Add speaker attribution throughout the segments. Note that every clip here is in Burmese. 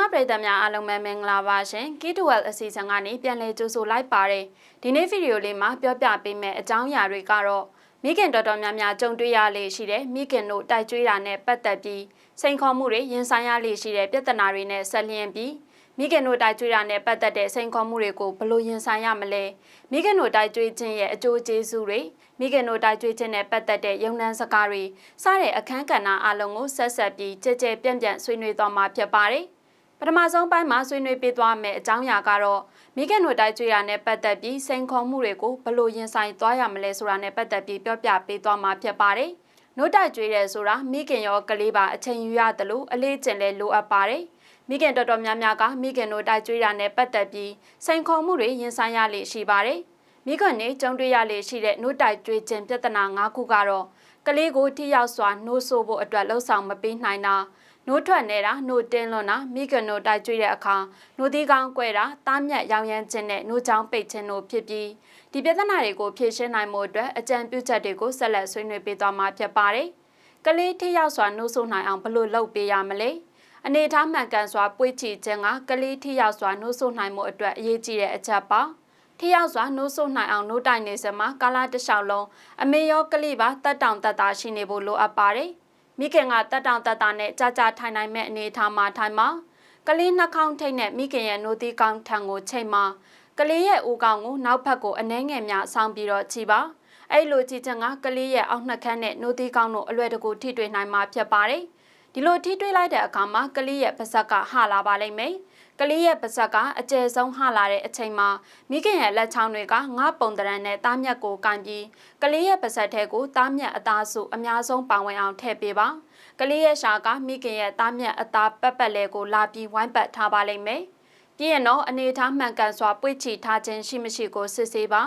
Speaker 1: မြစီမပရိသတ်များအားလုံးပဲမင်္ဂလာပါရှင်။ K12 အစီအစဉ်ကနေပြန်လည်ကြိုဆိုလိုက်ပါတယ်။ဒီနေ့ဗီဒီယိုလေးမှာပြောပြပေးမယ့်အကြောင်းအရာတွေကတော့မိခင်တော်တော်များများကြုံတွေ့ရလေရှိတဲ့မိခင်တို့တိုက်ကြွေးတာနဲ့ပတ်သက်ပြီးစိန်ခေါ်မှုတွေရင်ဆိုင်ရလေရှိတဲ့ပြဿနာတွေနဲ့ဆက်လျင်းပြီးမိခင်တို့တိုက်ကြွေးတာနဲ့ပတ်သက်တဲ့စိန်ခေါ်မှုတွေကိုဘယ်လိုရင်ဆိုင်ရမလဲမိခင်တို့တိုက်ကြွေးခြင်းရဲ့အကျိုးကျေးဇူးတွေမိခင်တို့တိုက်ကြွေးခြင်းနဲ့ပတ်သက်တဲ့ယုံနှန်းစကားတွေစတဲ့အခန်းကဏ္ဍအလုံးကိုဆက်ဆက်ပြီးကြဲကြဲပြန့်ပြန့်ဆွေးနွေးသွားမှာဖြစ်ပါတယ်။ ပထမဆုံးပိုင်းမှာဆွေးနွေးပေးသွားမယ်အကြောင်းအရာကတော့မိခင်တို့တိုက်ကြွရနဲ့ပတ်သက်ပြီးစိန်ခေါ်မှုတွေကိုဘလို့ရင်ဆိုင်သွားရမလဲဆိုတာနဲ့ပတ်သက်ပြီးပြောပြပေးသွားမှာဖြစ်ပါတယ်။နို့တိုက်ကြွရဲဆိုတာမိခင်ရောကလေးပါအချိန်ယူရတယ်လို့အလေးကျင့်လဲလိုအပ်ပါတယ်။မိခင်တော်တော်များများကမိခင်တို့တိုက်ကြွရနဲ့ပတ်သက်ပြီးစိန်ခေါ်မှုတွေရင်ဆိုင်ရလေရှိပါတယ်။မိခင်နေကြုံတွေ့ရလေရှိတဲ့နို့တိုက်ကြွခြင်းပြဿနာ၅ခုကတော့ကလေးကိုထိရောက်စွာနှိုးဆိုးဖို့အတွက်လှုံ့ဆော်မပေးနိုင်တာ နိုးထွက်နေတာနိုးတင်းလွန်တာမိကနိုးတိုက်ကျွေးတဲ့အခါနိုးသီးကောင်းကွဲတာတားမြတ်ရောင်ရမ်းခြင်းနဲ့နိုးချောင်းပိတ်ခြင်းတို့ဖြစ်ပြီးဒီပြဿနာတွေကိုဖြေရှင်းနိုင်မှုအတွက်အကြံပြုချက်တွေကိုဆက်လက်ဆွေးနွေးပေးသွားမှာဖြစ်ပါတယ်။ကလေးထိရောက်စွာနှိုးဆိုးနိုင်အောင်ဘယ်လိုလုပ်ပေးရမလဲ။အနေထားမှန်ကန်စွာပွေ့ချီခြင်းကကလေးထိရောက်စွာနှိုးဆိုးနိုင်မှုအတွက်အရေးကြီးတဲ့အချက်ပါ။ထရောက်စွာနှိုးဆိုးနိုင်အောင်နှိုးတိုင်နေစမှာကာလာတလျှောက်လုံးအမေရောကလေးပါတက်တောင်တက်တာရှိနေဖို့လိုအပ်ပါတယ် မိခင်ကတက်တောင်တက်တာနဲ့ကြာကြာထိုင်နိုင်မဲ့အနေထားမှာထိုင်မှာကလေးနှာခေါင်းထိတ်နဲ့မိခင်ရဲ့နိုးသီးကောင်းထံကိုချိန်မှာကလေးရဲ့ဦးကောင်းကိုနောက်ဘက်ကိုအနှဲငယ်များဆောင်းပြီးတော့ခြိပါအဲ့လိုကြည့်ချင်ကကလေးရဲ့အောက်နှက်ခမ်းနဲ့နိုးသီးကောင်းတို့အလွယ်တကူထိတွေ့နိုင်မှာဖြစ်ပါတယ်ဒီလိုထိတွေ့လိုက်တဲ့အခါမှာကလေးရဲ့ပါးစပ်ကဟလာပါလိမ့်မယ် ကလေးရဲ့ပါးစပ်ကအကျယ်ဆုံးဟလာတဲ့အချိန်မှာမိခင်ရဲ့လက်ချောင်းတွေကငါပုံတရံနဲ့တားမြက်ကိုကန်ပြီးကလေးရဲ့ပါးစပ်ထဲကိုတားမြက်အသားစုအများဆုံးပါဝင်အောင်ထည့်ပေးပါကလေးရဲ့ရှာကမိခင်ရဲ့တားမြက်အသားပက်ပက်လဲကိုလာပြီးဝိုင်းပတ်ထားပါလိမ့်မယ်ပြီးရင်တော့အနေထားမှန်ကန်စွာပွေ့ချီထားခြင်းရှိမရှိကိုစစ်ဆေးပါ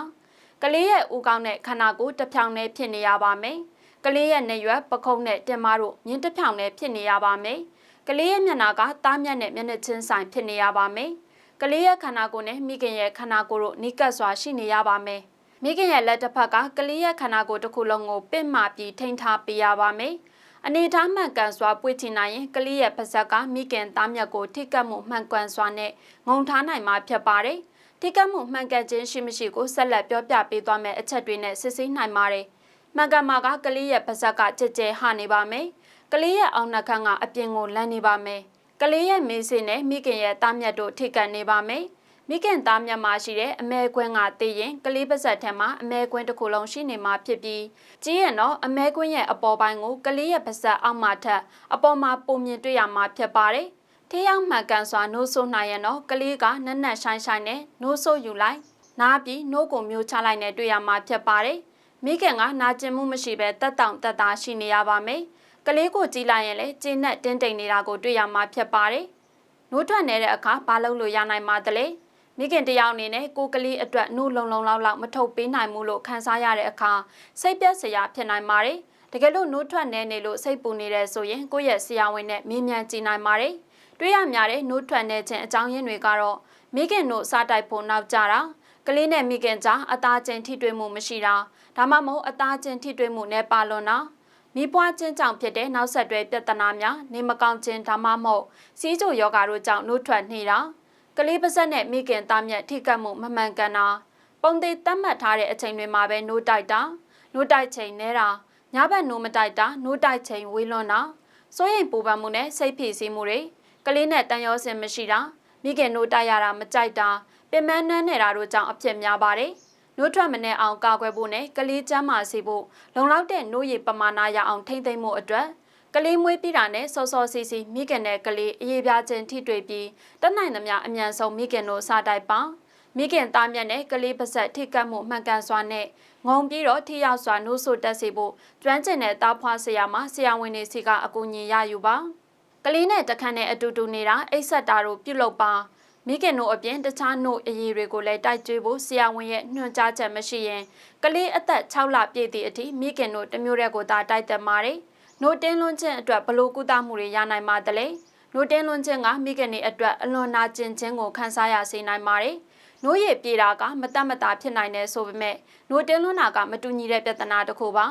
Speaker 1: ကလေးရဲ့ဦးကောင်းတဲ့ခန္ဓာကိုယ်တစ်ဖြောင်နဲ့ဖြစ်နေရပါမယ်ကလေးရဲ့နေရွက်ပခုံးနဲ့တင်မတို့မြင်းတစ်ဖြောင်နဲ့ဖြစ်နေရပါမယ် ကလေးရဲ့မျက်နှာကသားမြတ်နဲ့မျက်နှာချင်းဆိုင်ဖြစ်နေရပါမယ်။ကလေးရဲ့ခန္ဓာကိုယ်နဲ့မိခင်ရဲ့ခန္ဓာကိုယ်တို့နီးကပ်စွာရှိနေရပါမယ်။မိခင်ရဲ့လက်တစ်ဖက်ကကလေးရဲ့ခန္ဓာကိုယ်တစ်ခုလုံးကိုပင့်မာပြီးထိန်းထားပေးရပါမယ်။အနေထားမှန်ကန်စွာပွေ့ချနိုင်ရင်ကလေးရဲ့ပါးစပ်ကမိခင်သားမြတ်ကိုထိကပ်မှုမှန်ကန်စွာနဲ့ငုံထားနိုင်မှာဖြစ်ပါတယ်။ထိကပ်မှုမှန်ကန်ခြင်းရှိမရှိကိုဆက်လက်ပြောပြပေးသွားမယ်အချက်တွေနဲ့စစ်ဆေးနိုင်ပါတယ်။မှန်ကန်မှာကကလေးရဲ့ပါးစပ်ကကြဲကြဲဟနေပါမယ်။ ကလေးရဲ့အောင်နှခမ်းကအပြင်ကိုလန်းနေပါမယ်။ကလေးရဲ့မေးစင်နဲ့မိခင်ရဲ့သားမြတ်တို့ထိကန်နေပါမယ်။မိခင်သားမြတ်မှာရှိတဲ့အမဲကွင်းကတည်ရင်ကလေးပါဇက်ထဲမှာအမဲကွင်းတစ်ခုလုံးရှိနေမှာဖြစ်ပြီးကြီးရင်တော့အမဲကွင်းရဲ့အပေါ်ပိုင်းကိုကလေးရဲ့ပါဇက်အောက်မှာထပ်အပေါ်မှာပုံမြင်တွေ့ရမှာဖြစ်ပါတယ်။ထေးရောက်မှန်ကန်စွာနိုးဆိုးနိုင်ရင်တော့ကလေးကနက်နက်ရှိုင်းရှိုင်းနဲ့နိုးဆိုးယူလိုက်နားပြီးနိုးကိုမျိုးချလိုက်နဲ့တွေ့ရမှာဖြစ်ပါတယ်။မိခင်ကနာကျင်မှုမရှိဘဲတက်တောင့်တက်တာရှိနေရပါမယ်။ ကလေးကိုကြည့်လိုက်ရင်လည်းကျင်းနဲ့တင်းတိမ်နေတာကိုတွေ့ရမှာဖြစ်ပါတယ်။နိုးထွက်နေတဲ့အခါဘာလုပ်လို့ရနိုင်မှာတလဲ။မိခင်တယောက်အနေနဲ့ကိုကလေးအတွက်နှုတ်လုံလုံလောက်လောက်မထုတ်ပေးနိုင်ဘူးလို့ခံစားရတဲ့အခါစိတ်ပြက်စရာဖြစ်နိုင်ပါတယ်။တကယ်လို့နှုတ်ထွက်နေနေလို့စိတ်ပူနေတယ်ဆိုရင်ကိုယ့်ရဲ့ဆရာဝန်နဲ့မေးမြန်းကြည့်နိုင်ပါတယ်။တွေ့ရများတဲ့နှုတ်ထွက်နေခြင်းအကြောင်းရင်းတွေကတော့မိခင်တို့စားတိုက်ဖို့နောက်ကြတာကလေးနဲ့မိခင်ကြားအသားချင်းထိတွေ့မှုမရှိတာဒါမှမဟုတ်အသားချင်းထိတွေ့မှုနဲ့ပါလွန်တာ မိပွားခြင်းကြောင့်ဖြစ်တဲ့နောက်ဆက်တွဲပြဿနာများနေမကောင်းခြင်းဒါမှမဟုတ်စီးချိုယောဂါတို့ကြောင့်နှုတ်ထွက်နေတာကလေးပါးစက်နဲ့မိခင်သားမြတ်ထိကတ်မှုမမှန်ကန်တာပုံသေးတတ်မှတ်ထားတဲ့အချိန်တွေမှာပဲနှုတ်တိုက်တာနှုတ်တိုက်ချိန်နေတာညဘက်နှုတ်မတိုက်တာနှုတ်တိုက်ချိန်ဝေးလွန်းတာစိုးရိမ်ပူပန်မှုနဲ့စိတ်ဖိစီးမှုတွေကလေးနဲ့တန်ရောစင်မရှိတာမိခင်နှုတ်တိုက်ရတာမကြိုက်တာပင်မနှမ်းနေတာတို့ကြောင့်အဖြစ်များပါတယ် နို့ထွက်မနဲ့အောင်ကာကွယ်ဖို့နဲ့ကလေးကျန်းမာစေဖို့လုံလောက်တဲ့နို့ရည်ပမာဏရအောင်ထိမ့်သိမ့်မှုအတွက်ကလေးမွေးပြီးတာနဲ့စောစောစီစီမိခင်နဲ့ကလေးအေးပြားခြင်းထိတွေ့ပြီးတတ်နိုင်သမျှအမြန်ဆုံးမိခင်တို့စတိုက်ပါမိခင်သားမြတ်နဲ့ကလေးပါဆက်ထိကတ်မှုမှန်ကန်စွာနဲ့ငုံပြီးတော့ထိရောက်စွာနှိုးဆိုတက်စေဖို့ကျွမ်းကျင်တဲ့သားဖွားဆရာမဆရာဝန်တွေစီကအကူအညီရယူပါကလေးနဲ့တခန့်နဲ့အတူတူနေတာအိတ်ဆက်တာတို့ပြုလုပ်ပါ မိခင်တို့အပြင်တခြားနို့အရေးတွေကိုလည်းတိုက်ကျွေးဖို့ဆရာဝန်ရဲ့ညွှန်ကြားချက်မရှိရင်ကလေးအသက်6လပြည့်သည့်အထိမိခင်တို့တမျိုးတဲ့ကိုသာတိုက်သက်ပါတယ်။နို့တင်းလွန်းခြင်းအတွက်ဘလို့ကုသမှုတွေရနိုင်ပါသလဲ။နို့တင်းလွန်းခြင်းကမိခင်တွေအတွက်အလွန်နာကျင်ခြင်းကိုခံစားရစေနိုင်ပါတယ်။နိုးရည်ပြေတာကမတတ်မတာဖြစ်နိုင်တယ်ဆိုပေမဲ့နိုးတင်းလွန်းတာကမတူညီတဲ့ပြဿနာတစ်ခုပါ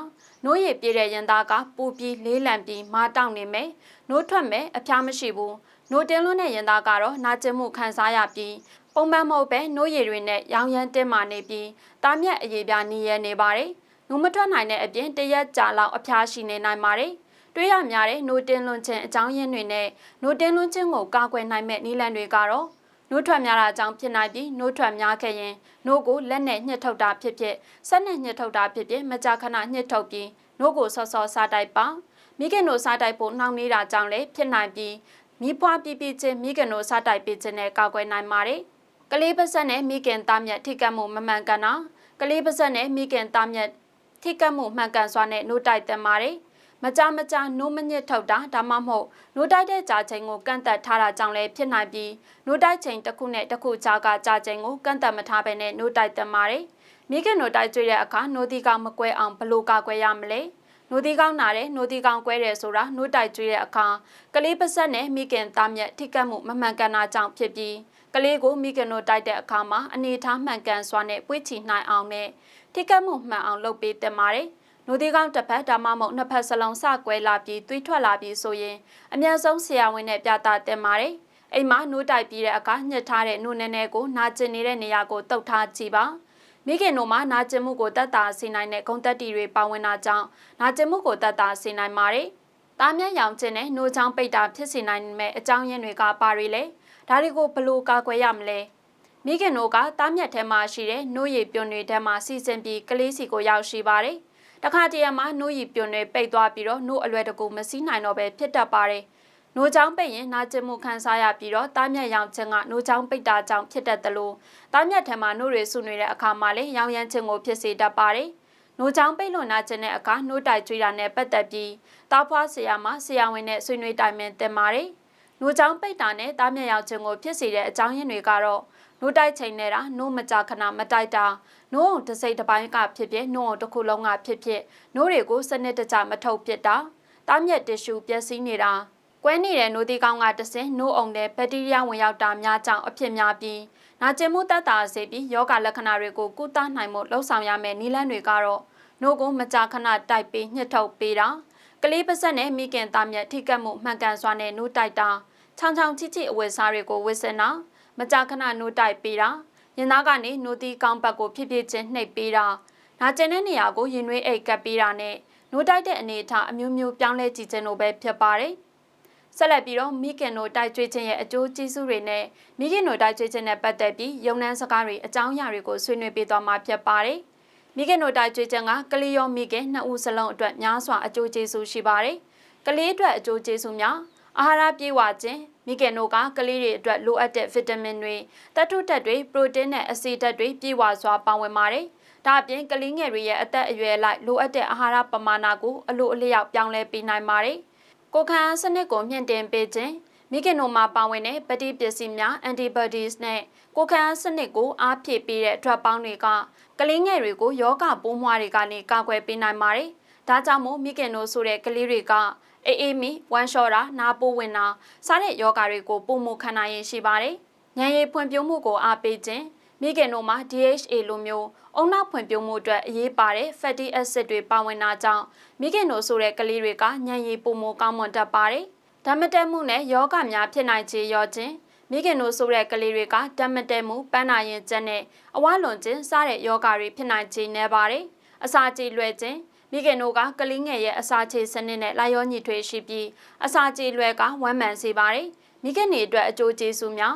Speaker 1: နိုးရည်ပြေတဲ့ရင်သားကပူပြီးလေးလံပြီးမာတောင့်နေမယ်နိုးထွက်မယ်အဖျားမရှိဘူး နိုးတင်းလွန်းတဲ့ရင်သားကတော့နာကျင်မှုခံစားရပြီးပုံမှန်မဟုတ်ပဲနိုးရည်တွေနဲ့ရောင်ရမ်းတင်းမာနေပြီးတားမြက်အရေးပြနေရနေပါတယ်နိုးမထွက်နိုင်တဲ့အပြင်တရက်ကြာလောက်အဖျားရှိနေနိုင်ပါတယ်တွေးရများတဲ့နိုးတင်းလွန်းခြင်းအကြောင်းရင်းတွေနဲ့နိုးတင်းလွန်းခြင်းကိုကာကွယ်နိုင်မဲ့နည်းလမ်းတွေကတော့နိုးထွက်များတာအကြောင်းဖြစ်နိုင်ပြီးနိုးထွက်များခဲ့ရင်နိုးကိုလက်နဲ့ညှစ်ထုတ်တာဖြစ်ဖြစ်ဆက်နဲ့ညှစ်ထုတ်တာဖြစ်ဖြစ်မကြာခဏညှစ်ထုတ်ပြီးနိုးကိုဆော့ဆော့စားတိုက်ပါမိခင်တို့စားတိုက်ဖို့နှောင့်နေတာကြောင့်လည်းဖြစ်နိုင်ပြီး မိပွားပြပြချင်းမိခင်တို့စားတိုက်ပေးခြင်းနဲ့ကာကွယ်နိုင်ပါတယ်ကလေးပါဆက်နဲ့မိခင်သားမြတ်ထိကတ်မှုမမှန်ကန်တာကလေးပါဆက်နဲ့မိခင်သားမြတ်ထိကတ်မှုမှန်ကန်စွာနဲ့နိုးတိုက်တင်ပါတယ်မကြမကြနိုးမညစ်ထုတ်တာဒါမှမဟုတ်နိုးတိုက်တဲ့ကြာချိန်ကိုကန့်သက်ထားတာကြောင့်လည်းဖြစ်နိုင်ပြီးနိုးတိုက်ချိန်တစ်ခုနဲ့တစ်ခုကြာကကြာချိန်ကိုကန့်သက်မထားဘဲနဲ့နိုးတိုက်တင်ပါတယ်မိခင်နိုးတိုက်ကြွေတဲ့အခါနိုးဒီကောင်မကွဲအောင်ဘလို့ကာကွယ်ရမလဲ နိုးဒီကောင်နာတယ်နိုးဒီကောင်ကွဲတယ်ဆိုတာနိုးတိုက်ကြွေတဲ့အခါကလေးပါဆက်နဲ့မိခင်သားမြတ်ထိကတ်မှုမမှန်ကန်တာကြောင့်ဖြစ်ပြီးကလေးကိုမိခင်တို့တိုက်တဲ့အခါမှာအနေထားမှန်ကန်စွာနဲ့ပွေ့ချီနိုင်အောင်နဲ့ထိကတ်မှုမှန်အောင်လုပ်ပေးတင်ပါတယ်။နိုဒီကောင်တစ်ဖက်ဒါမှမဟုတ်နှစ်ဖက်စလုံးစကွဲလာပြီးသွေးထွက်လာပြီးဆိုရင်အများဆုံးဆရာဝန်နဲ့ပြတာတင်ပါတယ်။အိမ်မှာနိုးတိုက်ပြီးတဲ့အခါညှစ်ထားတဲ့နိုးနဲနဲကိုနာကျင်နေတဲ့နေရာကိုတုတ်ထားကြည့်ပါ။ မိခင်တို့မှာနာကျင်မှုကိုတတ်တာစေနိုင်တဲ့ဂုံတက်တီတွေပါဝင်တာကြောင့်နာကျင်မှုကိုတတ်တာစေနိုင်ပါတယ်။တားမြတ်ရောင်ခြင်းနဲ့နှိုးချောင်းပိတ်တာဖြစ်စေနိုင်မဲ့အကြောင်းရင်းတွေကပါရီလေ။ဒါတွေကိုဘလို့ကာကွယ်ရမလဲမိခင်တို့ကတားမြက်ထဲမှာရှိတဲ့နှိုးရည်ပြွန်တွေထဲမှာစီစဉ်ပြီးကလေးစီကိုရောက်ရှိပါတယ်တခါတရံမှာနှိုးရည်ပြွန်တွေပိတ်သွားပြီးတော့နှိုးအလွယ်တကူမစီးနိုင်တော့ပဲဖြစ်တတ်ပါတယ်။ နိုးချောင်းပိတ်ရင်နာကျင်မှုခံစားရပြီးတော့တားမြက်ရောင်ခြင်းကနိုးချောင်းပိတ်တာကြောင့်ဖြစ်တတ်တယ်လို့တားမြက်ထဲမှာနှိုးတွေစုနေတဲ့အခါမှာလည်းရောင်ရမ်းခြင်းကိုဖြစ်စေတတ်ပါတယ်။နိုးချောင်းပိတ်လွန်နာခြင်းတဲ့အခါနှိုးတိုက်ကြွေးတာနဲ့ပတ်သက်ပြီးတားဖွားဆရာမဆရာဝန်နဲ့ဆွေးနွေးတိုင်ပင်တင်ပါတယ်။နိုးချောင်းပိတ်တာနဲ့တားမြက်ရောက်ခြင်းကိုဖြစ်စေတဲ့အကြောင်းရင်းတွေကတော့နိုးတိုက်ချိန်နေတာနိုးမကြခဏမတိုက်တာနိုးအောင်တစ်စိတ်တစ်ပိုင်းကဖြစ်ဖြစ်နိုးအောင်တစ်ခုလုံးကဖြစ်ဖြစ်နိုးတွေကိုစနစ်တကျမထုတ်ဖြစ်တာတားမြက်တ िश ူပျက်စီးနေတာ ကွဲနေတဲ့နိုးတီကောင်းကတဆင်နိုးအောင်တဲ့ဘက်တီးရီးယားဝင်ရောက်တာများကြောင့်အဖြစ်များပြီးနာကျင်မှုတက်တာစေပြီးယောဂလက္ခဏာတွေကိုကုသနိုင်မှုလှုံ့ဆော်ရမယ့်နည်းလမ်းတွေကတော့နိုးကိုမကြာခဏတိုက်ပြီးညှစ်ထုတ်ပေးတာကလေးပါဆက်နဲ့မိခင်သားမြတ်ထိကတ်မှုမှန်ကန်စွာနဲ့နိုးတိုက်တာချောင်ချောင်ချိချိအဝယ်စားတွေကိုဝစ်စင်တာမကြာခဏနိုးတိုက်ပေးတာရင်သားကနေနိုးတီကောင်းဘက်ကိုဖြစ်ဖြစ်ချင်းနှိပ်ပေးတာနာကျင်တဲ့နေရာကိုရင်နှွေးအိတ်ကပ်ပေးတာနဲ့နိုးတိုက်တဲ့အနေအထားအမျိုးမျိုးပြောင်းလဲကြည့်ခြင်းတို့ပဲဖြစ်ပါတယ် ဆက်လက်ပြီးတော့မိခင်တို့တိုက်ကြွေးခြင်းရဲ့အကျိုးကျေးဇူးတွေနဲ့မိခင်တို့တိုက်ကြွေးခြင်းနဲ့ပတ်သက်ပြီးယုံနှန်းစကားတွေအကြောင်းအရာတွေကိုဆွေးနွေးပေးသွားမှာဖြစ်ပါတယ်။မိခင်တို့တိုက်ကြွေးခြင်းကကလေးရောမိခင်နှစ်ဦးစလုံးအတွက်များစွာအကျိုးကျေးဇူးရှိပါတယ်။ကလေးအတွက်အကျိုးကျေးဇူးများအာဟာရပြေဝခြင်းမိခင်တို့ကကလေးတွေအတွက်လိုအပ်တဲ့ဗီတာမင်တွေတတုတက်တွေပရိုတင်းနဲ့အဆီဓာတ်တွေပြေဝစွာပါဝင်ပါတယ်။ဒါအပြင်ကလေးငယ်တွေရဲ့အသက်အရွယ်လိုက်လိုအပ်တဲ့အာဟာရပမာဏကိုအလိုအလျောက်ပြောင်းလဲပေးနိုင်ပါတယ်။ ကိုခံစနစ်ကိုမြင့်တင်ပေးခြင်းမိခင်တို့မှာပါဝင်တဲ့ပတိပစ္စည်းများ antibodies နဲ့ကိုခံစနစ်ကိုအားဖြည့်ပေးတဲ့ drug ပေါင်းတွေကကလေးငယ်တွေကိုယောဂပိုးမွှားတွေကနေကာကွယ်ပေးနိုင်ပါတယ်။ဒါကြောင့်မို့မိခင်တို့ဆိုတဲ့ကလေးတွေကအေးအေးမီဝမ်းလျှော်တာနားပိုးဝင်တာစားတဲ့ယောဂါတွေကိုပုံမခံနိုင်ရင်ရှိပါတယ်။ဉာဏ်ရည်ဖွံ့ဖြိုးမှုကိုအားပေးခြင်း မိခင်တို့မှာ DHA လိုမျိုးအုံနောက်ဖွံ့ဖြိုးမှုအတွက်အရေးပါတဲ့ fatty acid တွေပါဝင်တာကြောင့်မိခင်တို့ဆိုတဲ့ကလေးတွေကဉာဏ်ရည်ပုံမကောင်းမွန်တတ်ပါတယ်။ဓမ္မတက်မှုနဲ့ယောဂများဖြစ်နိုင်ခြေရောခြင်းမိခင်တို့ဆိုတဲ့ကလေးတွေကဓမ္မတက်မှုပန်းနာရင်ကျက်နဲ့အဝလွန်ခြင်းစားတဲ့ယောဂါတွေဖြစ်နိုင်ခြေနေပါတယ်။အစာကြေလွယ်ခြင်းမိခင်တို့ကကလေးငယ်ရဲ့အစာချေစနစ်နဲ့လာရောညီထွေးရှိပြီးအစာချေလွယ်ကဝမ်းမှန်စေပါတယ်မိခင်တွေအတွက်အကျိုးကျေးဇူးများ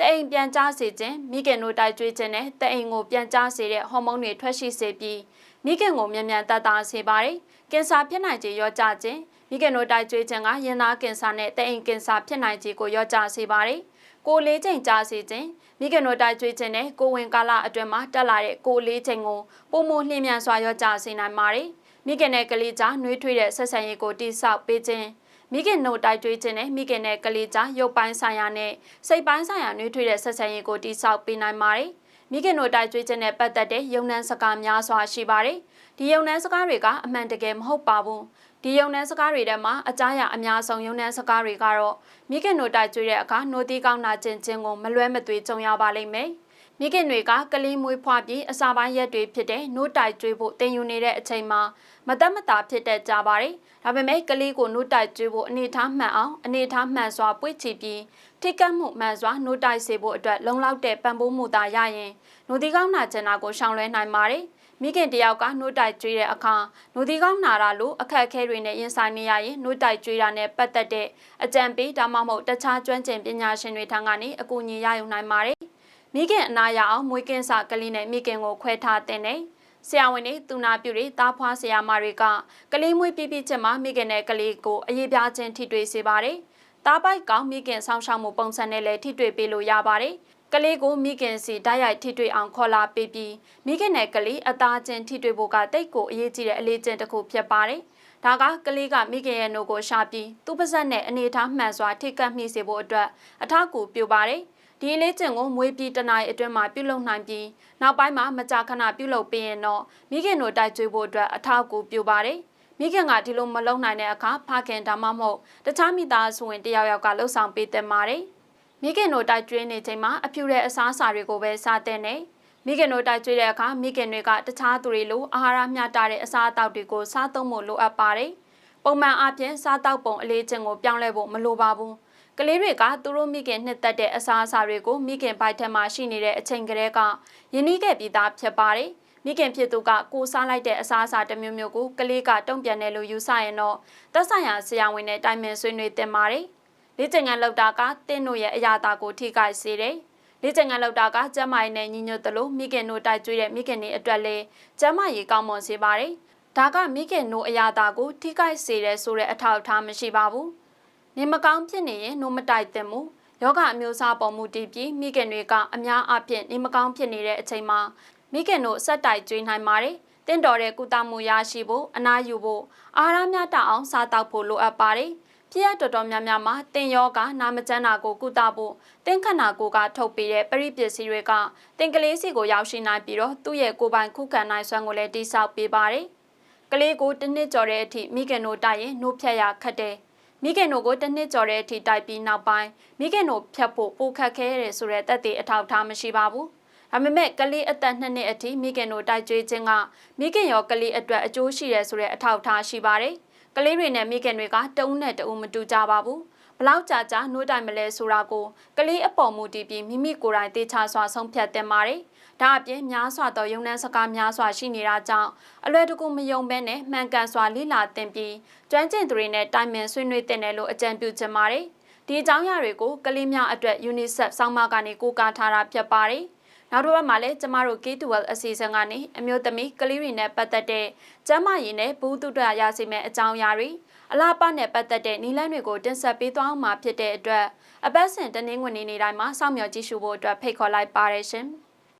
Speaker 1: တအိမ်ပြန်ကြားစေခြင်းမိခင်တို့တိုက်ကြွေးခြင်းနဲ့တအိမ်ကိုပြန်ကြားစေတဲ့ဟော်မုန်းတွေထွက်ရှိစေပြီးမိခင်ကိုမြန်မြန်တတ်တာစေပါတယ်ကင်ဆာဖြစ်နိုင်ခြေရောကြခြင်းမိခင်တို့တိုက်ကြွေးခြင်းကရင်သားကင်ဆာနဲ့တအိမ်ကင်ဆာဖြစ်နိုင်ခြေကိုရောကြစေပါတယ်ကိုလေးချိန်ကြားစေခြင်းမိခင်တို့တိုက်ကြွေးခြင်းနဲ့ကိုဝင်ကာလအတွင်းမှာတက်လာတဲ့ကိုလေးချိန်ကိုပုံမလျင်မြန်စွာရောကြစေနိုင်ပါတယ်။မိခင်နဲ့ကလေးကြားနှွေးထွေးတဲ့ဆက်ဆံရေးကိုတိဆောက်ပေးခြင်း မိခင်တို့တိုက်တွဲခြင်းနဲ့မိခင်နဲ့ကလေးကြားရုပ်ပိုင်းဆိုင်ရာနဲ့စိတ်ပိုင်းဆိုင်ရာနှွေးထွေးတဲ့ဆက်ဆံရေးကိုတိဆောက်ပေးနိုင်ပါတယ်။မိခင်တို့တိုက်တွဲခြင်းနဲ့ပတ်သက်တဲ့ယုံနှန်းစကားများစွာရှိပါတယ်။ဒီယုံနှန်းစကားတွေကအမှန်တကယ်မဟုတ်ပါဘူး။ဒီယုံနှန်းစကားတွေထဲမှာအကြမ်းရအများဆုံးယုံနှန်းစကားတွေကတော့မိခင်တို့တိုက်ကျွေးတဲ့အခါနိုတီကောင်းနာကျင်ခြင်းကိုမလွဲမသွေကြုံရပါလိမ့်မယ်။ မမိခင်တွေကကလေးမွေးဖွားပြီးအစာပိုင်းရက်တွေဖြစ်တဲ့နို့တိုက်ကျွေးဖို့တင်ယူနေတဲ့အချိန်မှာမသက်မတာဖြစ်တဲ့ကြပါတယ်။ဒါပေမဲ့ကလေးကိုနို့တိုက်ကျွေးဖို့အနေထားမှန်အောင်အနေထားမှန်စွာပွေ့ချပြီးထိကတ်မှုမှန်စွာနို့တိုက်စေဖို့အတွက်လုံလောက်တဲ့ပံ့ပိုးမှုသာရရင်နှုတ်ဒီကောင်းနာကျင်နာကိုရှောင်လွှဲနိုင်ပါတယ်။မိခင်တယောက်ကနှုတ်တိုက်ကျွေးတဲ့အခါနှုတ်ဒီကောင်းနာတာလို့အခက်အခဲတွေနဲ့ရင်ဆိုင်နေရရင်နှုတ်တိုက်ကျွေးတာနဲ့ပတ်သက်တဲ့အကြံပေးဒါမှမဟုတ်တခြားကျွမ်းကျင်ပညာရှင်တွေထံကနေအကူအညီရယူနိုင်ပါတယ်။ မိခင်အနာရအောင်မွေးကင်းစာကလေးနဲ့မိခင်ကိုခွဲထားတဲ့နဲ့ဆရာဝန်တွေသူနာပြုတွေတားဖွားဆရာမတွေကကလေးမွေးပြပြချက်မှာမိခင်နဲ့ကလေးကိုအရေးပြချင်းထိတွေ့စေပါတယ်။တားပိုက်ကောင်မိခင်ဆောင်းရှောက်မှုပုံစံနဲ့လည်းထိတွေ့ပေးလို့ရပါတယ်။ကလေးကိုမိခင်စီဓာတ်ရိုက်ထိတွေ့အောင်ခေါ်လာပေးပြီးမိခင်နဲ့ကလေးအသားချင်းထိတွေ့ဖို့ကတိတ်ကိုအရေးကြီးတဲ့အလေးကျင့်တစ်ခုဖြစ်ပါတယ်။ဒါကကလေးကမိခင်ရဲ့နှုတ်ကိုရှာပြီးသူ့ပါဇက်နဲ့အနေထားမှန်စွာထိကပ်မိစေဖို့အတွက်အထောက်အကူပြုပါတယ်။ ဒီလေးကျင့်ကိုမွေးပြီးတနင်္လာအတွင်းမှာပြုလုပ်နိုင်ပြီးနောက်ပိုင်းမှာမကြာခဏပြုလုပ်ပေးရင်တော့မိခင်တို့တိုက်ကျွေးဖို့အတွက်အထောက်အကူပြုပါတယ်။မိခင်ကဒီလိုမလုပ်နိုင်တဲ့အခါဖခင်ဒါမှမဟုတ်တခြားမိသားစုဝင်တယောက်ယောက်ကလှုပ်ဆောင်ပေးတဲ့ပါတယ်။မိခင်တို့တိုက်ကျွေးနေချိန်မှာအဖြူတဲ့အစားအစာတွေကိုပဲစားတဲ့နေမိခင်တို့တိုက်ကျွေးတဲ့အခါမိခင်တွေကတခြားသူတွေလိုအာဟာရမျှတတဲ့အစားအသောက်တွေကိုစားသုံးဖို့လိုအပ်ပါတယ်။ပုံမှန်အားဖြင့်စားတောက်ပုံအလေးချင်းကိုပြောင်းလဲဖို့မလိုပါဘူး။ ကလေးတွေကသူတို့မိခင်နှစ်သက်တဲ့အစားအစာတွေကိုမိခင်ဘိုက်ထက်မှရှိနေတဲ့အချိန်ကလေးကယဉ်နီးခဲ့ပြီးသားဖြစ်ပါတယ်။မိခင်ဖြစ်သူကကိုစားလိုက်တဲ့အစားအစာတစ်မျိုးမျိုးကိုကလေးကတုံ့ပြန်တယ်လို့ယူဆရင်တော့သက်ဆိုင်ရာဆရာဝန်နဲ့တိုင်ပင်ဆွေးနွေးတင်ပါတယ်။လေ့ကျင့်ခန်းလောက်တာကတင်းတို့ရဲ့အရာတာကိုထိခိုက်စေတယ်။လေ့ကျင့်ခန်းလောက်တာကကျမကြီးနဲ့ညီညွတ်သလိုမိခင်တို့တိုက်ကျွေးတဲ့မိခင်တွေအတွက်လည်းကျမကြီးကောင်းမွန်စေပါတယ်။ဒါကမိခင်တို့အရာတာကိုထိခိုက်စေတယ်ဆိုတဲ့အထောက်အထားမရှိပါဘူး။ နေမကောင်းဖြစ်နေရင်နှုတ်မတိုက်သင့်ဘူး။ယောဂအမျိုးအစားပေါ်မူတည်ပြီးမိခင်တွေကအများအပြားနေမကောင်းဖြစ်နေတဲ့အချိန်မှာမိခင်တို့ဆက်တိုက်ကျွေးနိုင်ပါတယ်။တင့်တော်တဲ့ကုသမှုရရှိဖို့အနားယူဖို့အာဟာရမျှတအောင်စားတောက်ဖို့လိုအပ်ပါတယ်။ဖြစ်ရတော်တော်များများမှာတင်ယောဂနာမကျန်းတာကိုကုသဖို့တင်ခန္ဓာကိုယ်ကထုတ်ပေးတဲ့ပရိပစ္စည်းတွေကတင်ကလေးစီကိုရောက်ရှိနိုင်ပြီးတော့သူ့ရဲ့ကိုယ်ပိုင်ခုခံနိုင်စွမ်းကိုလည်းတိစောက်ပေးပါတယ်။ကလေးကိုတစ်နှစ်ကျော်တဲ့အထိမိခင်တို့တိုက်ရင်နှုတ်ဖြတ်ရခတ်တယ်။ မိခင်တို့ကိုတစ်နှစ်ကျော်တဲ့အထိတိုက်ပြီးနောက်ပိုင်းမိခင်တို့ဖြတ်ဖို့ပိုခက်ခဲရတယ်ဆိုတဲ့တက်တဲ့အထောက်အထားမရှိပါဘူး။ဒါပေမဲ့ကလေးအသက်နှစ်နှစ်အထိမိခင်တို့တိုက်ကြွေးခြင်းကမိခင်ရောကလေးအတွက်အကျိုးရှိတယ်ဆိုတဲ့အထောက်အထားရှိပါတယ်။ကလေးတွေနဲ့မိခင်တွေကတဦးနဲ့တဦးမတူကြပါဘူး။ဘလောက်ကြာကြာနှိုးတိုင်မလဲဆိုတာကိုကလေးအပေါ်မူတည်ပြီးမိမိကိုယ်တိုင်သိချစွာဆုံးဖြတ်တင်ပါတယ်။ ဒါအပြင်များစွာသောယုံနှန်းစကားများစွာရှိနေတာကြောင့်အလွယ်တကူမယုံဘဲနဲ့မှန်ကန်စွာလိလာတင်ပြီးကျွမ်းကျင်သူတွေနဲ့တိုင်ပင်ဆွေးနွေးတင်တယ်လို့အကြံပြုချင်ပါတယ်။ဒီအကြောင်းအရာတွေကိုကလေးများအတွက် UNICEF စောင်းမကနေကိုးကားထားတာဖြစ်ပါတယ်။နောက်တစ်ပတ်မှာလည်းကျမတို့ K12 အစီအစဉ်ကနေအမျိုးသမီးကလေးတွေနဲ့ပတ်သက်တဲ့ကျန်းမာရေးနဲ့ဘူးတုဒ္ဒရရစီမဲ့အကြောင်းအရာတွေအလားပနဲ့ပတ်သက်တဲ့နီလန်းတွေကိုတင်ဆက်ပေးသွားမှာဖြစ်တဲ့အတွက်အပတ်စဉ်တနင်္ဂနွေနေ့တိုင်းမှာစောင့်မျှော်ကြည့်ရှုဖို့အတွက်ဖိတ်ခေါ်လိုက်ပါရရှင်။